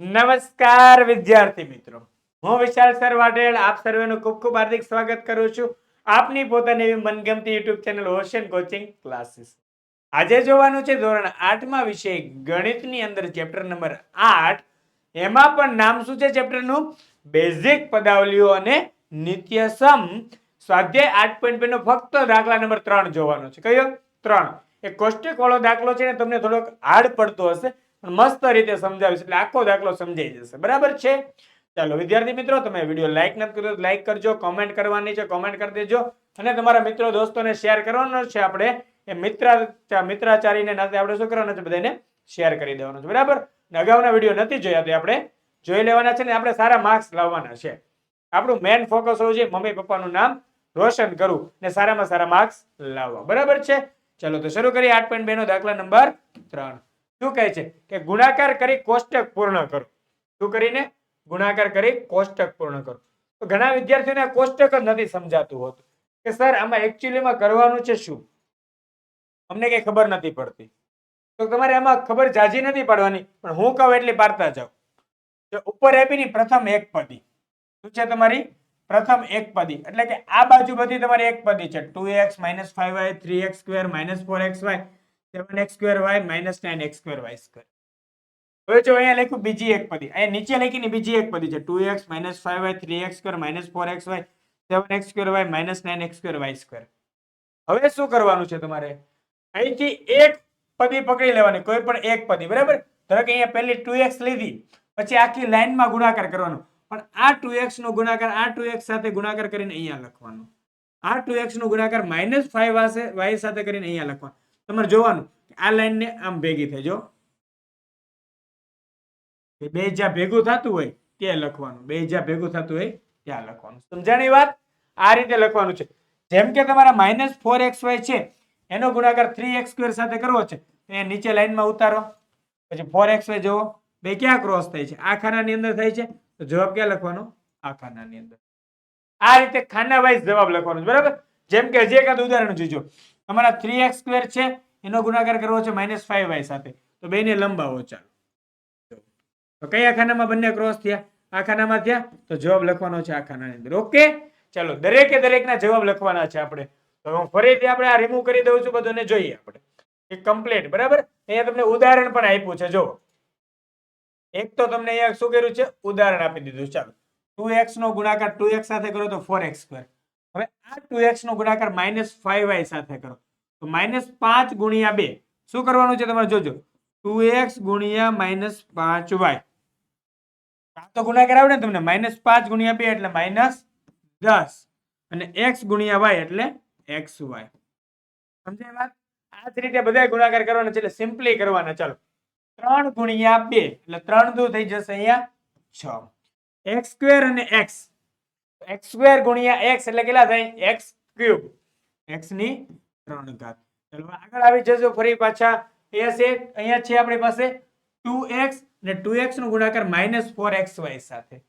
નમસ્કાર, વિદ્યાર્થી મિત્રો. હું વિશાલ સર વાઢેલ આપ સર્વેનું ખૂબ ખૂબ હાર્દિક સ્વાગત કરું છું આપની પોતાની એવી મનગમતી YouTube channel Ocean coaching classes. આજે જોવાનું છે ધોરણ આઠમાં વિષય ગણિતની અંદર ચેપ્ટર નંબર આઠ. એમાં પણ નામ શું છે ચેપ્ટરનું? બેઝિક પદાવલીઓ અને નિત્યસમ. સ્વાધ્યાય આઠ પોઈન્ટ નો ફક્ત દાખલા નંબર ત્રણ જોવાનો છે. કયો? ત્રણ. એ કોષ્ટક વાળો દાખલો છે ને તમને થોડોક હાર્ડ પડતો હશે. મસ્ત રીતે સમજાવીશ એટલે આખો દાખલો સમજાઈ જશે. બરાબર છે? ચાલો, વિદ્યાર્થી મિત્રો, તમે વીડિયો લાઈક નથી કર્યો લાઇક કરજો કોમેન્ટ કરવાની છે કોમેન્ટ કરી દેજો. અને તમારા મિત્રો દોસ્તોને શેર કરવાનો છે આપણે, એ મિત્ર મિત્રાચારીને નાતે આપણે શું કરવાનું છે? બધાને શેર કરી દેવાનું છે. બરાબર? અગાઉના વીડિયો નથી જોયા તો આપણે જોઈ લેવાના છે ને આપણે સારા માર્ક્સ લાવવાના છે. આપણું મેન ફોકસ હોવું છે મમ્મી પપ્પાનું નામ રોશન કરવું ને સારામાં સારા માર્ક્સ લાવવા. બરાબર છે? ચલો, તો શરૂ કરીએ આઠ પોઈન્ટ બે નો દાખલા નંબર ત્રણ. શું કહે છે? કે ગુણાકાર કરી કોષ્ટક પૂર્ણ કરો. શું કરીને? ગુણાકાર કરી કોષ્ટક પૂર્ણ કરો. તો ઘણા વિદ્યાર્થીઓને કોષ્ટક જ નથી સમજાતું હોતું. કે સર, આમાં એકચ્યુઅલીમાં કરવાનું છે શું? અમને કઈ ખબર નથી પડતી. તો તમારે આમાં ખબર જાજી નથી પાડવાની. પણ હું કહું એટલે પાડતા જાઓ. જો ઉપર આપીની પ્રથમ એક પદી. શું છે તમારી? પ્રથમ એક પદી. એટલે કે આ બાજુ બધી તમારી એક પદી છે. Two x minus five y, three x square minus four x y. Seven x square y minus nine x square y હવે જો અહીંયા લખ્યું બીજી એક પદી. અહીંયા નીચે લખીને બીજી એક પદી છે. Two x minus five y three x minus four x y seven x square y minus nine x square y square હવે શું કરવાનું છે તમારે? અહીંથી એક પદી પકડી લેવાની, કોઈ પણ એક પદી. બરાબર? ધારો અહીંયા પહેલી ટુ એક્સ લીધી, પછી આખી લાઇનમાં ગુણાકાર કરવાનો. પણ આ ટુ એક્સ નો ગુણાકાર, આ ટુ એક્સ સાથે ગુણાકાર કરીને અહીંયા લખવાનો. આ ટુ એક્સ નો ગુણાકાર માઇનસ ફાઈવ વાય સાથે કરીને અહીંયા લખવાનું. તમારે જોવાનું આ લાઈનને આમ ભેગી થઈ જો બે જ્યાં ભેગું થતું હોય ત્યાં લખવાનું, બે જ્યાં ભેગું થતું હોય ત્યાં લખવાનું. સમજાણી વાત? આ રીતે લખવાનું છે. જેમ કે તમારા માઇનસ ફોર છે, એનો ગુણાકાર થ્રી એક્સ સ્ક્વેર સાથે કરવો છે, તો એ નીચે લાઈનમાં ઉતારો. પછી ફોર એક્સ વાય જુઓ બે ક્યાં ક્રોસ થાય છે? આ ખાનાની અંદર થાય છે? તો જવાબ ક્યાં લખવાનો? આ ખાનાની અંદર. આ રીતે ખાના વાઇઝ જવાબ લખવાનો બરાબર? જેમ કે હજી એકાદ ઉદાહરણ જોઈજો તમારા થ્રી એક્સ સ્ક્વેર છે, એનો ગુણાકાર કરવો છે માઇનસ ફાઈવ વાય સાથે. તો બેને લંબાવો, ચાલો. તો કયા ખાનામાં બંને ક્રોસ થયા? આ ખાનામાં થયા? તો જવાબ લખવાનો છે આ ખાનાની અંદર. ઓકે ચાલો, દરેકે દરેકના જવાબ લખવાના છે આપણે. તો હું ફરીથી આપણે આ રિમૂવ કરી દઉં છું, બધુંને જોઈએ આપણે. એક કમ્પ્લીટ બરાબર? અહીંયા તમને ઉદાહરણ પણ આપ્યું છે જો એક તો તમને અહીંયા શું કર્યું છે? ઉદાહરણ આપી દીધું ચાલો. ટુ એક્સ નો ગુણાકાર ટુ એક્સ સાથે કરો તો ફોર એક્સ હવે આ ટુ એક્સ નો ગુણાકાર માઇનસ ફાઈવ સાથે કરો. તો માઇનસ પાંચ ગુણ્યા બે. શું કરવાનું છે તમારે જોજો. ટુ એક્સ ગુણ્યા માઇનસ પાંચ વાય આ તો ગુણાકાર આવડે ને તમને. માઇનસ પાંચ ગુણ્યા બે એટલે માઇનસ દસ. અને એક્સ ગુણ્યા વાય એટલે એક્સ વાય સમજાય વાત? આ જ રીતે બધા ગુણાકાર કરવાના છે એટલે સિમ્પલી કરવાના. ચાલો. ત્રણ ગુણ્યા બે એટલે ત્રણ દુ થઈ જશે અહીંયા છ. એક્સ સ્ક્વેર અને એક્સ એક્સ સ્ક્વેર ગુણ્યા એક્સ એટલે કેટલા થાય? એક્સ ક્યુબ એક્સની ત્રણ ઘાત. ચલો, આગળ આવી જજો ફરી પાછા. અહીંયા છે અહીંયા છે આપણી પાસે ટુ એક્સ અને ટુ એક્સ નો ગુણાકાર માઇનસ ફોર એક્સ વાય સાથે.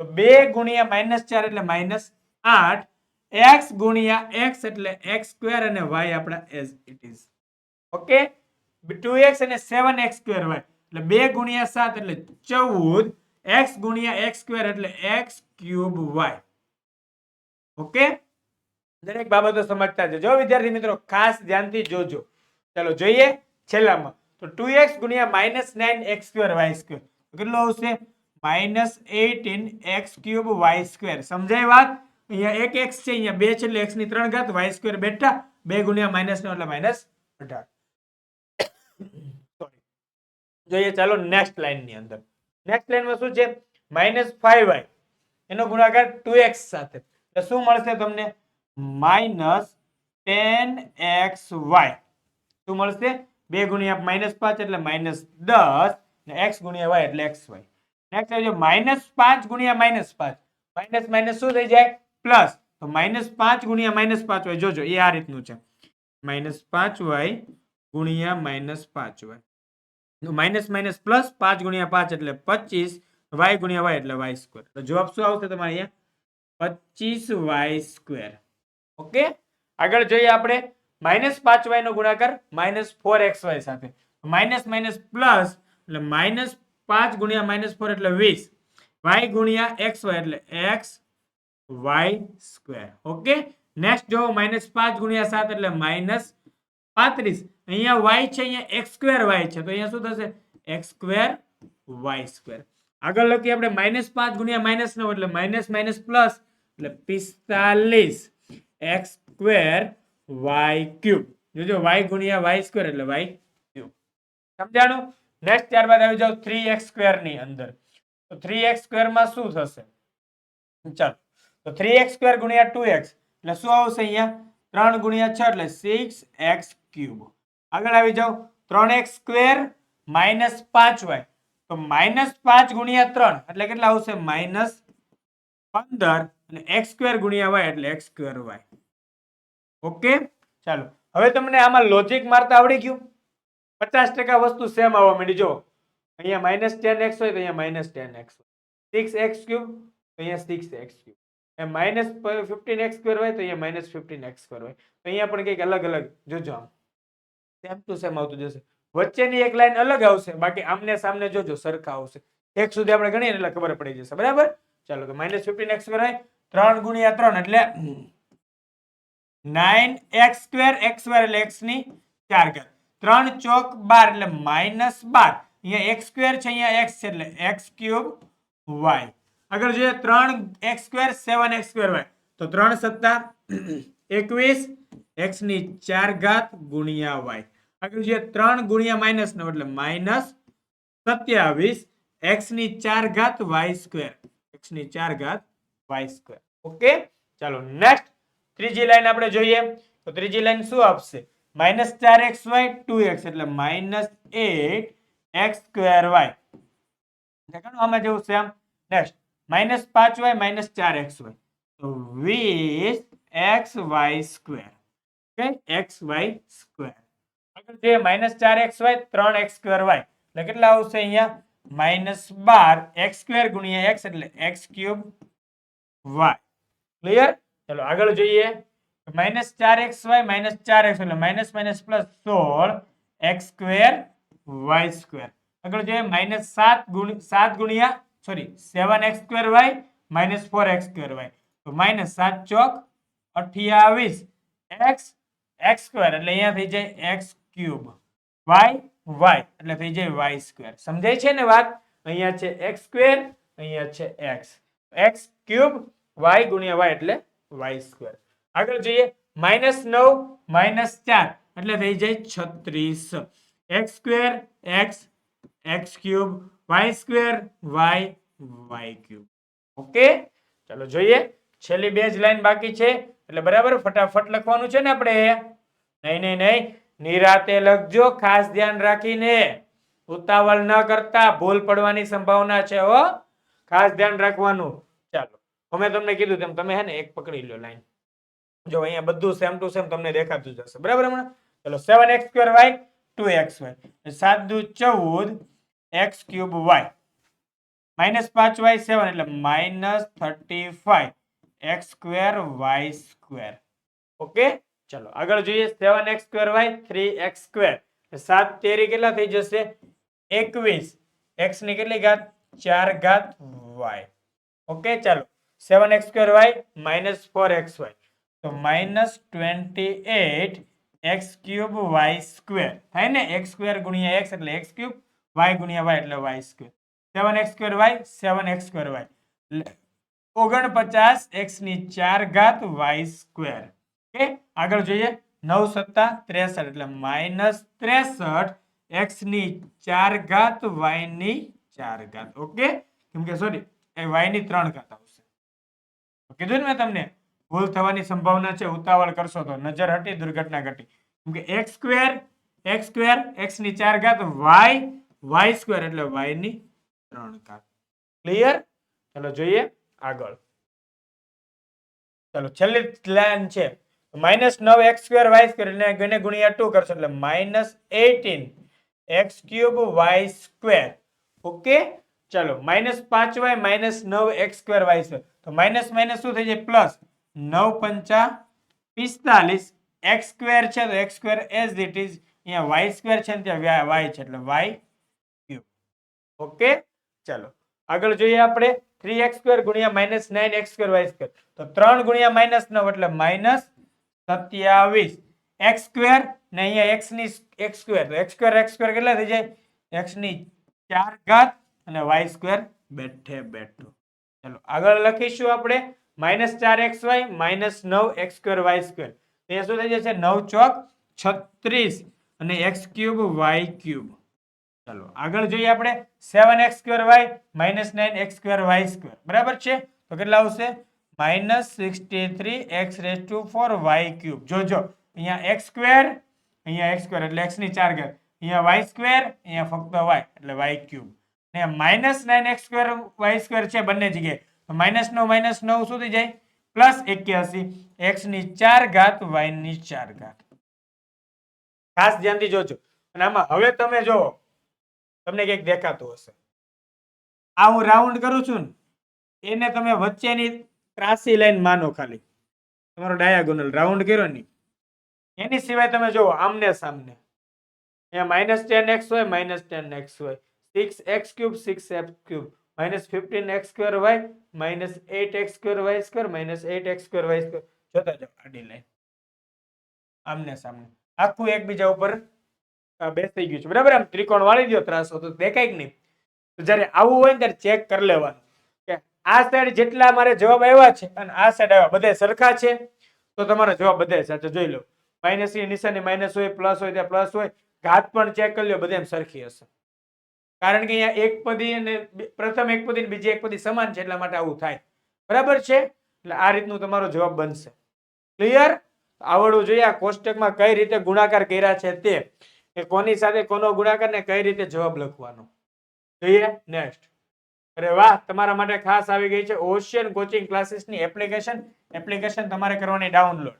તો બે ગુણ્યા માઇનસ ચાર એટલે માઇનસ આઠ. એક્સ ગુણ્યા એક્સ એટલે એક્સ સ્ક્વેર અને વાય આપણા as it is okay two x અને સેવન એક્સ સ્ક્વેર વાય એટલે બે ગુણ્યા સાત એટલે ચૌદ. એક્સ ગુણ્યા એક્સ સ્ક્વેર એટલે એક્સ ક્યુબ વાય ઓકે દરેક બાબતો સમજતા જજો. વિદ્યાર્થી મિત્રો, ખાસ ધ્યાનથી જોજો. ચાલો જોઈએ છેલ્લામાં. તો ટુ એક્સ ગુણ્યા minus nine x square y square કેટલો આવશે? Minus eighteen x cube y square સમજાય વાત? અહીંયા એક એક્સ છે, અહીંયા બે છે, એટલે એક્સની ત્રણ ઘાત વાય સ્ક્વેર બેઠા. બે ગુણ્યા માઇનસ નો એટલે માઇનસ અઢાર. Sorry. જોઈએ ચાલો નેક્સ્ટ લાઈનની અંદર. નેક્સ્ટ લાઈનમાં શું છે? માઇનસ ફાઈવ વાય એનો ગુણાકાર ટુ એક્સ સાથે. એટલે શું મળશે તમને? Minus ten x y. શું મળશે? બે ગુણ્યા માઇનસ પાંચ એટલે માઇનસ દસ એક્સ ગુણ્યા વાય એટલે એક્સ વાય. નેક્સ્ટ આવી માઇનસ પાંચ ગુણ્યા માઇનસ પાંચ. માઇનસ માઇનસ શું થઈ જાય? પ્લસ. તો માઇનસ પાંચ ગુણ્યા માઇનસ પાંચ વાય. જોજો, એ આ રીતનું છે. માઇનસ પાંચ વાય ગુણ્યા માઇનસ પાંચ વાય. માઇનસ માઇનસ પ્લસ પાંચ ગુણ્યા પાંચ એટલે પચીસ. વાય ગુણ્યા વાય એટલે વાય સ્ક્વેર. તો જવાબ શું આવશે તમારે અહીંયા? પચીસ વાય સ્ક્વેર ઓકે આગળ જોઈએ આપણે માઇનસ પાંચ વાય નો ગુણાકાર માઇનસ ફોર એક્સ વાય સાથે. માઇનસ માઇનસ પ્લસ એટલે માઇનસ પાંચ ગુણ્યા માઇનસ ફોર એટલે વીસ. વાય ગુણ્યા એક્સ વાય એટલે x y square okay next જો માઇનસ પાંચ ગુણ્યા સાત એટલે માઇનસ પાંત્રીસ અહીંયા વાય છે અહીંયા એક્સ સ્ક્વેર વાય છે તો અહીંયા શું થશે એક્સ સ્ક્વેર વાય સ્ક્વેર આગળ લખીએ આપણે માઇનસ પાંચ ગુણ્યા માઇનસ નવ એટલે માઇનસ માઇનસ પ્લસ એટલે પિસ્તાલીસ એક્સ સ્ક્વેર વાય ક્યુબ. જોજો, વાય ગુણ્યા વાય સ્ક્વેર એટલે વાય ક્યુબ. સમજાણું? નેક્સ્ટ ત્યારબાદ આવી જાવ થ્રી એક્સ સ્ક્વેરની અંદર. તો થ્રી એક્સ સ્ક્વેરમાં શું થશે? ચાલો. તો થ્રી એક્સ સ્ક્વેર ગુણ્યા ટુ એક્સ. એટલે શું આવશે અહીંયા? ત્રણ ગુણ્યા છ એટલે સિક્સ એક્સ ક્યુબ. આગળ આવી જાઓ. ત્રણ એક્સ સ્ક્વેર માઇનસ પાંચ વાય. તો માઇનસ પાંચ ગુણ્યા ત્રણ. એટલે કેટલા આવશે? માઇનસ પંદર અને એક્સ સ્ક્વેર એટલે એક્સ સ્ક્વેર વાય. ઓકે? ચાલો. હવે તમને આમાં લોજિક મારતા આવડી ગયું? પચાસ ટકા વસ્તુ સેમ આવવા માંડી. જો, અહીંયા માઇનસ ટેન એક્સ હોય તો અહીંયા minus ten x six x cube તો અહીંયા six x cube minus fifteen x હોય તો અહીંયા માઇનસ ફિફ્ટીન એક્સ સ્ક્વેર હોય. તો અહીંયા પણ કંઈક અલગ અલગ, જોજો આમ. સેમ ટુ સેમ આવતું જશે. વચ્ચેની એક લાઈન અલગ આવશે. બાકી આમને સામને જોજો સરખા આવશે. એક સુધી આપણે ગણીએ એટલે ખબર પડી જશે. બરાબર? ચાલો તો માઇનસ ફિફ્ટીન એક્સ સ્ક્વેર હોય ત્રણ ગુણ્યા ત્રણ એટલે nine x square x square એટલે એક્સની ચાર ઘાત. ત્રણ ચોક બાર એટલે માઇનસ બાર. અહીંયા એક્સ સ્ક્વેર છે, અહીંયા એક્સ છે એટલે એક્સ ક્યુબ વાય આગળ જોઈએ ત્રણ x square seven x square y. તો ત્રણ સત્તા એકવીસ એક્સની ચાર ઘાત ગુણ્યા વાય આગળ જોઈએ ત્રણ ગુણ્યા માઇનસ નવ એટલે માઇનસ સત્યાવીસ એક્સની ચાર ઘાત વાય સ્ક્વેર એક્સની ચાર ઘાત વાય સ્ક્વેર ઓકે ચાલો નેક્સ્ટ ત્રીજી લાઈન આપણે જોઈએ. તો ત્રીજી લાઈન શું આપશે? માઇનસ ચાર એક્સ વાય ટુ એક્સ એટલે minus eight x square y દેખાણું આમાં જેવું છે આમ? નેક્સ્ટ માઇનસ પાંચ વાય માઇનસ ચાર એક્સ વાય તો વીસ x y square okay x y square આગળ જોઈએ. માઇનસ ચાર એક્સ વાય ત્રણ એક્સ સ્ક્વેર વાય એટલે કેટલા આવશે અહીંયા? માઇનસ બાર એક્સ સ્ક્વેર ગુણ્યા એક્સ એટલે એક્સ ક્યુબ વાય ક્લિયર ચલો આગળ જોઈએ. માઇનસ ચાર એક્સ વાય માઇનસ ચાર એક્સ એટલે માઇનસ માઇનસ પ્લસ સોળ એક્સ સ્ક્વેર વાય સ્ક્વેર આગળ જોઈએ માઇનસ સાત ગુણ સાત ગુણ્યા sorry seven x square y minus four x square y તો માઇનસ સાત ચોક અઠ્યાવીસ એક્સ એક્સ સ્ક્વેર એટલે અહીંયા થઈ જાય એક્સ ક્યુબ વાય વાય એટલે થઈ જાય વાય સ્ક્વેર સમજાય છે ને વાત? અહીંયા છે એક્સ સ્ક્વેર અહીંયા છે એક્સ એક્સ ક્યુબ વાય ગુણ્યા વાય એટલે વાય સ્ક્વેર આગળ જોઈએ. માઇનસ નવ માઇનસ ચાર. એટલે થઈ જાય છત્રીસ. X square x x cube y square y y cube okay ચાલો જોઈએ. છેલ્લી બે જ લાઈન બાકી છે. એટલે બરાબર ફટાફટ લખવાનું છે ને આપણે. નહીં નહીં નહીં. નિરાતે લખજો, ખાસ ધ્યાન રાખીને ઉતાવળ ન કરતા ભૂલ પડવાની સંભાવના છે હો. ખાસ ધ્યાન રાખવાનું. ચાલો, અમે તમને કીધું તેમ તમે હે ને એક પકડી લો લાઈન. જો અહીંયા બધું સેમ ટુ સેમ તમને દેખાતું જશે બરાબર હમણાં? ચલો seven x square y two x y સાત દુ ચૌદ એક્સ ક્યુબ વાય માઇનસ પાંચ વાય સેવન એટલે minus thirty five x square y square okay ચલો આગળ જોઈએ seven x square y three x square સાત તેરી કેટલા થઈ જશે એકવીસ એક્સની કેટલી ઘાત ચાર ઘાત વાય ઓકે ચાલો seven x square y minus four x y તો minus twenty eight x cube y square થાય ને એક્સ સ્ક્વેર ગુણ્યા એક્સ એટલે એક્સ ક્યુબ વાય ગુણ્યા વાય એટલે y square seven x square y seven x square y ઓગણપચાસ એક્સની ચાર ઘાત વાય સ્ક્વેર ઓકે, આગળ જોઈએ. નવ સત્તા ત્રેસઠ એટલે માઇનસ ત્રેસઠ, એક્સની ચાર ઘાત, વાયની ચાર ઘાત. ઓકે? કેમ કે સોરી એ વાયની ત્રણ ઘાત આવશે. કીધું ને તમને? ભૂલ થવાની સંભાવના છે, ઉતાવળ કરશો તો. નજર હટી, દુર્ઘટના ઘટી. કેમ કે, એક્સ સ્ક્વેર એક્સ સ્ક્વેર, એક્સની ચાર ઘાત, વાય વાય સ્ક્વેર એટલે વાયની ત્રણ ઘાત. ક્લિયર ચલો જોઈએ આગળ. ચલો, છેલ્લી લાઈન છે. માઇનસ નવ એક્સ સ્ક્વેર વાય સ્ક્વેર એટલે ગણે ગુણ્યા ટુ કરશો એટલે minus eighteen x cube y square. Okay? ચાલો, માઇનસ પાંચ વાય માઇનસ નવ એક્સ સ્ક્વેર વાય સ્ક્વેર. તો માઇનસ માઇનસ શું થઈ જાય? પ્લસ નવ પંચા પિસ્તાલીસ. એક્સ સ્ક્વેર છે તો x square as it is. અહીંયા વાય સ્ક્વેર છે ને ત્યાં વાય છે એટલે વાય ક્યુબ. ઓકે? ચાલો, આગળ જોઈએ આપણે. થ્રી એક્સ સ્ક્વેર ગુણ્યા minus nine x square y square. તો ત્રણ ગુણ્યા માઇનસ નવ એટલે માઇનસ સત્યાવીસ. એક્સ સ્ક્વેર ને અહીંયા એક્સની એક્સ સ્ક્વેર. તો એક્સ સ્ક્વેર એક્સ સ્ક્વેર કેટલા થઈ જાય? એક્સની ચાર ઘાત અને વાય સ્ક્વેર બેઠે બેઠો. ચલો, આગળ લખીશું આપણે. માઇનસ ચાર એક્સ વાય માઇનસ નવ એક્સ સ્ક્વેર વાય સ્ક્વેર. એ શું થઈ જશે? નવ ચોક છત્રીસ અને એક્સ ક્યુબ વાય ક્યુબ. ચલો, આગળ જોઈએ આપણે. Seven x square y minus nine x square y square. બરાબર છે? તો કેટલા આવશે? Minus sixty three x raise to four y cube. જોજો, અહીંયા એક્સ સ્ક્વેર, અહીંયા એક્સ સ્ક્વેર એટલે એક્સની ચાર ઘાત. અહીંયા વાય સ્ક્વેર, અહીંયા ફક્ત વાય એટલે વાય ક્યુબ. ને minus nine x square, y square છે બંને જગ્યાએ. માઇનસ નવ માઇનસ નવ થઈ જાય. પ્લસ એક્યાસી, એક્સની ચાર ઘાત, વાયની ચાર ઘાત. ખાસ ધ્યાનથી જોજો. અને આમાં હવે તમે જો તમને કંઈક દેખાતું હશે. આ હું રાઉન્ડ કરું છું ને, એને તમે વચ્ચેની ત્રાસી લાઈન માનો ખાલી. તમારો ડાયાગોનલ રાઉન્ડ કર્યો ને એની સિવાય તમે જુઓ આમને સામને. અહીંયા માઇનસ ટેન એક્સ હોય માઇનસ ટેન એક્સ હોય. Six x cube six x cube minus fifteen x square y minus eight x square y square minus eight x square y square જોતા જાઓ આડી લાઈન. આમને સામને. આખું એકબીજા ઉપર બેસી ગયું છે. બરાબર આમ ત્રિકોણ વાળી દો ત્રાસો તો દેખાય કે નહીં. જ્યારે આવું હોય ને ત્યારે ચેક કરી લેવાનું. આ સાઈડ જેટલા મારે જવાબ આવ્યા છે અને આ સાઈડ આવ્યા, બધા સરખા છે? તો તમારો જવાબ બધા સાચો જોઈ લો. માઇનસની નિશાની માઇનસ હોય પ્લસ હોય, ત્યાં પ્લસ હોય, ઘાત પણ ચેક કરી લો, બધા એમ સરખી હશે. કારણ કે અહીંયા એક પદી અને પ્રથમ એક પદી બીજી એક પદી સમાન છે, એટલા માટે આવું થાય. બરાબર છે? એટલે આ રીતનું તમારો જવાબ બનશે. ક્લિયર આવડવું જોઈએ આ કોષ્ટકમાં કઈ રીતે ગુણાકાર કર્યા છે તે. કે કોની સાથે કોનો ગુણાકાર ને કઈ રીતે જવાબ લખવાનો. જોઈએ નેક્સ્ટ અરે વાહ, તમારા માટે ખાસ આવી ગઈ છે ઓશિયન કોચિંગ ક્લાસીસની એપ્લિકેશન એપ્લિકેશન તમારે કરવાની ડાઉનલોડ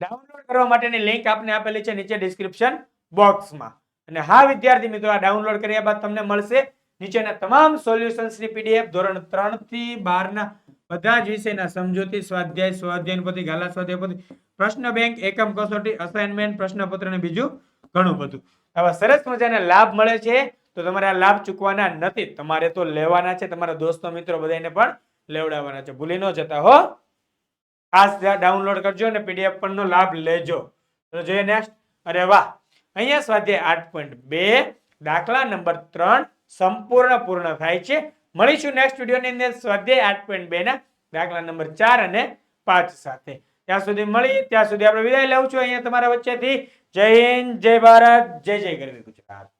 ડાઉનલોડ કરવા માટેની લિંક આપને આપેલી છે નીચે ડિસ્ક્રિપ્શન બોક્સમાં અને હા, વિદ્યાર્થી મિત્રો, આ ડાઉનલોડ કર્યા બાદ તમને મળશે નીચેના તમામ સોલ્યુશન્સની પીડીએફ ધોરણ ત્રણથી બારના બધા જ વિષયના સમજૂતી, સ્વાધ્યાય સ્વાધ્યાયન પોથી ગાલા સ્વાધ્યાય પોથી પ્રશ્ન બેંક, એકમ કસોટી અસાઇનમેન્ટ પ્રશ્નપત્ર ને બીજું ઘણું બધું. આવા સરસ મજાના લાભ મળે છે. તો તમારે આ લાભ ચૂકવાના નથી. તમારે તો લેવાના છે. તમારા દોસ્તો, મિત્રો બધાને પણ લેવડાવવાના છે. ભૂલી ન જતા, હો. ખાસ ડાઉનલોડ કરજો અને પીડીએફ પણ નો લાભ લેજો. તો જોઈએ નેક્સ્ટ અરે વાહ. અહીંયા સ્વાધ્યાય આઠ પોઈન્ટ બે, દાખલા નંબર ત્રણ સંપૂર્ણ પૂર્ણ થાય છે. મળીશું નેક્સ્ટ વિડીયોની અંદર સ્વાધ્યાય આઠ પોઈન્ટ બે ના દાખલા નંબર ચાર અને પાંચ સાથે. ત્યાં સુધી મળી, ત્યાં સુધી આપણે વિદાય લઉં છું. અહીંયા તમારા વચ્ચેથી જય હિન્દ, જય ભારત, જય જય ગરવી ગુજરાત.